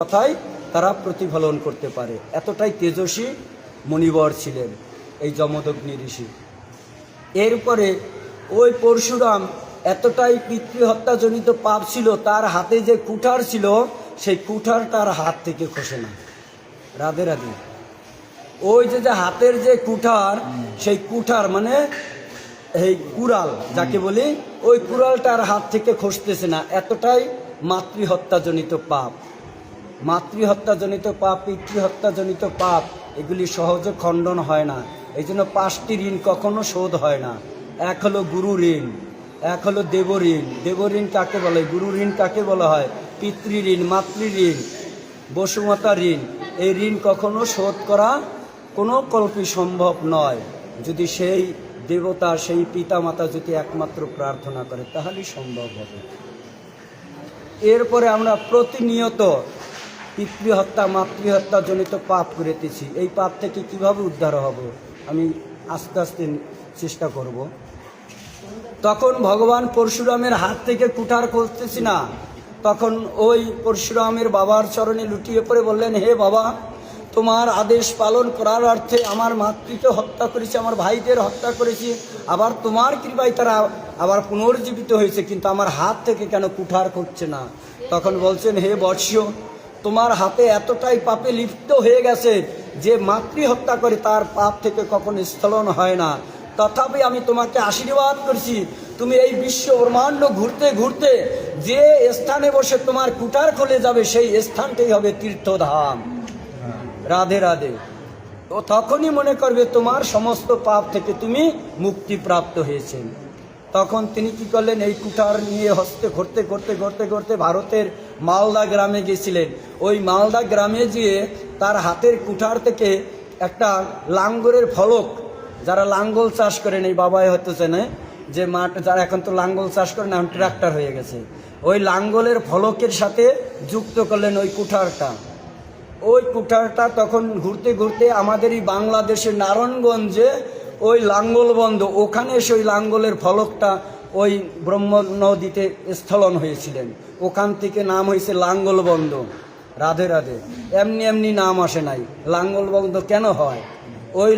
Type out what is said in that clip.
কথাই তারা প্রতিফলন করতে পারে। এতটাই তেজস্বী মণিবর ছিলেন এই যমদগ্নি ঋষি। এরপরে ওই পরশুরাম এতটাই পিতৃহত্যাজনিত পাপ ছিল, তার হাতে যে কুঠার ছিল, সেই কুঠার তার হাত থেকে খসে না। রাধে রাধে। ওই যে যে হাতের যে কুঠার, সেই কুঠার মানে এই কুড়াল, যাকে বলি, ওই কুড়ালটার হাত থেকে খসতেছে না। এতটাই মাতৃহত্যাজনিত পাপ। মাতৃহত্যাজনিত পাপ, পিতৃহত্যাজনিত পাপ, এগুলি সহজে খণ্ডন হয় না। এই জন্য পাঁচটি ঋণ কখনো শোধ হয় না। এক হলো গুরু ঋণ, এক হলো দেব ঋণ। দেব ঋণ কাকে বলে? গুরু ঋণ কাকে বলা হয়? পিতৃ ঋণ, মাতৃ ঋণ, বসুমতা ঋণ। এই ঋণ কখনো শোধ করা কোনো কল্পই সম্ভব নয়। যদি সেই দেবতা, সেই পিতামাতা যদি একমাত্র প্রার্থনা করে, তাহলেই সম্ভব হবে। এরপরে আমরা প্রতিনিয়ত পিতৃহত্যা মাতৃহত্যা জনিত পাপ করিতেছি। এই পাপ থেকে কীভাবে উদ্ধার হব? আমি আস্তে আস্তে চেষ্টা করব। তখন ভগবান পরশুরামের হাত থেকে কুঠার খুঁজতেছি না। তখন ওই পরশুরামের বাবার চরণে লুটিয়ে পড়ে বললেন, হে বাবা, তোমার আদেশ পালন করার অর্থে আমার মাতৃকে হত্যা করেছি, আমার ভাইদের হত্যা করেছি, আবার তোমার কৃপায় তারা আবার পুনর্জীবিত হয়েছে, কিন্তু আমার হাত থেকে কেন কুঠার করছে না? তখন বলছেন, হে বৎস তোমার হাতে এতটাই পাপে লিপ্ত হয়ে গেছে যে মাতৃ হত্যা করে তার পাপ থেকে কখনো স্থলন হয় না। তথাপি আমি তোমাকে আশীর্বাদ করছি, তুমি এই বিশ্ব ব্রহ্মাণ্ড ঘুরতে ঘুরতে যে স্থানে বসে তোমার কুটার খুলে যাবে, সেই স্থানটাই হবে তীর্থধাম। রাধে রাধে। ও তখনই মনে করবে তোমার সমস্ত পাপ থেকে তুমি মুক্তি প্রাপ্ত হয়েছেন। তখন তিনি কি করলেন? এই কুঠার নিয়ে হস্তে ঘুরতে ঘুরতে ঘুরতে ঘুরতে ভারতের মালদা গ্রামে গেছিলেন। ওই মালদা গ্রামে গিয়ে তার হাতের কুঠার থেকে একটা লাঙ্গরের ফলক, যারা লাঙ্গল চাষ করেন এই বাবাই হয়তো চেনে, যে মাঠ, যারা এখন তো লাঙ্গল চাষ করেন এখন ট্রাক্টর হয়ে গেছে। ওই লাঙ্গলের ফলকের সাথে যুক্ত করলেন ওই কুঠারটা। ওই কুঠারটা তখন ঘুরতে ঘুরতে আমাদের এই বাংলাদেশের নারায়ণগঞ্জে ওই লাঙ্গল বন্ধ, ওখানে সেই লাঙ্গলের ফলকটা ওই ব্রহ্ম নদীতে স্থলন হয়েছিলেন। ওখান থেকে নাম হয়েছে লাঙ্গল বন্ধ রাধে রাধে। এমনি এমনি নাম আসে নাই। লাঙ্গল বন্ধ কেন হয়? ওই